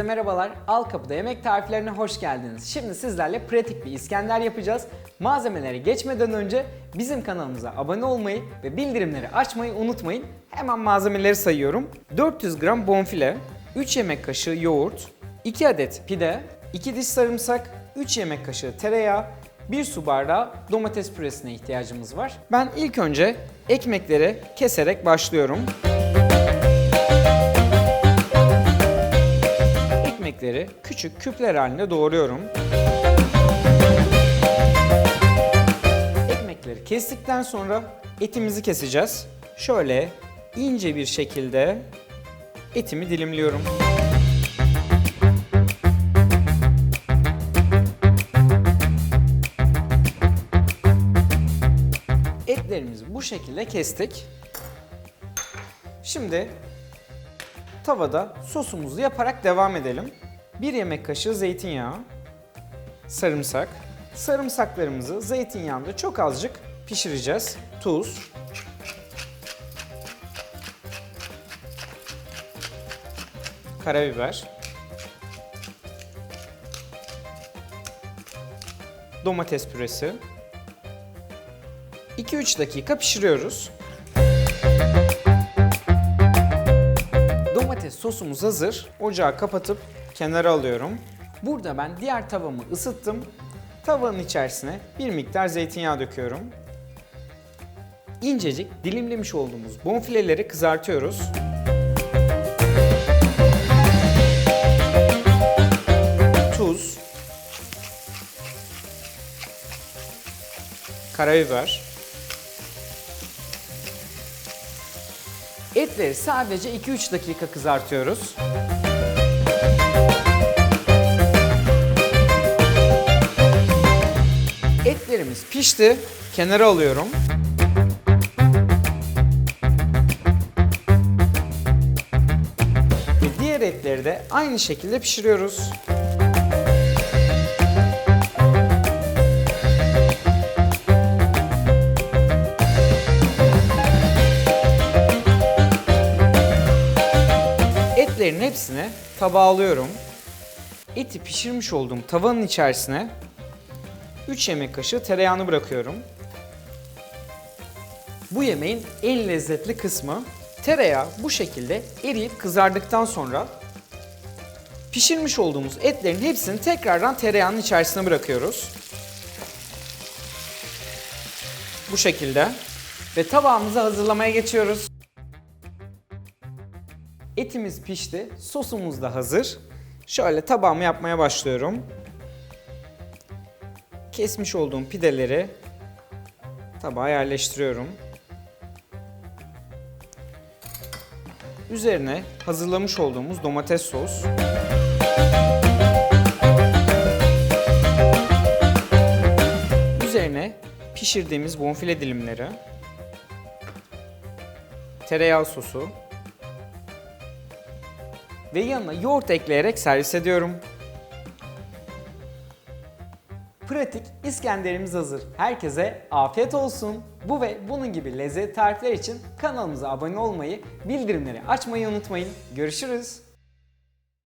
Herkese merhabalar. Al Kapıda Yemek Tariflerine hoş geldiniz. Şimdi sizlerle pratik bir İskender yapacağız. Malzemelere geçmeden önce bizim kanalımıza abone olmayı ve bildirimleri açmayı unutmayın. Hemen malzemeleri sayıyorum. 400 gram bonfile, 3 yemek kaşığı yoğurt, 2 adet pide, 2 diş sarımsak, 3 yemek kaşığı tereyağı, 1 su bardağı domates püresine ihtiyacımız var. Ben ilk önce ekmekleri keserek başlıyorum. Ekmekleri küçük küpler halinde doğruyorum. Ekmekleri kestikten sonra etimizi keseceğiz. Şöyle ince bir şekilde etimi dilimliyorum. Etlerimizi bu şekilde kestik. Şimdi tavada sosumuzu yaparak devam edelim. 1 yemek kaşığı zeytinyağı, sarımsak. Sarımsaklarımızı zeytinyağında çok azıcık pişireceğiz. Tuz. Karabiber. Domates püresi. 2-3 dakika pişiriyoruz. Domates sosumuz hazır. Ocağı kapatıp kenara alıyorum. Burada ben diğer tavamı ısıttım. Tavanın içerisine bir miktar zeytinyağı döküyorum. İncecik dilimlemiş olduğumuz bonfileleri kızartıyoruz. Tuz. Karabiber. Etleri sadece 2-3 dakika kızartıyoruz. Etlerimiz pişti. Kenara alıyorum. Ve diğer etleri de aynı şekilde pişiriyoruz. Etlerin hepsini tabağa alıyorum. Eti pişirmiş olduğum tavanın içerisine 3 yemek kaşığı tereyağını bırakıyorum. Bu yemeğin en lezzetli kısmı tereyağı bu şekilde eriyip kızardıktan sonra pişirmiş olduğumuz etlerin hepsini tekrardan tereyağının içerisine bırakıyoruz. Bu şekilde ve tabağımızı hazırlamaya geçiyoruz. Etimiz pişti, sosumuz da hazır. Şöyle tabağımı yapmaya başlıyorum. Kesmiş olduğum pideleri tabağa yerleştiriyorum. Üzerine hazırlamış olduğumuz domates sos. Üzerine pişirdiğimiz bonfile dilimleri. Tereyağı sosu. Ve yanına yoğurt ekleyerek servis ediyorum. Pratik İskenderimiz hazır. Herkese afiyet olsun. Bu ve bunun gibi lezzet tarifler için kanalımıza abone olmayı, bildirimleri açmayı unutmayın. Görüşürüz.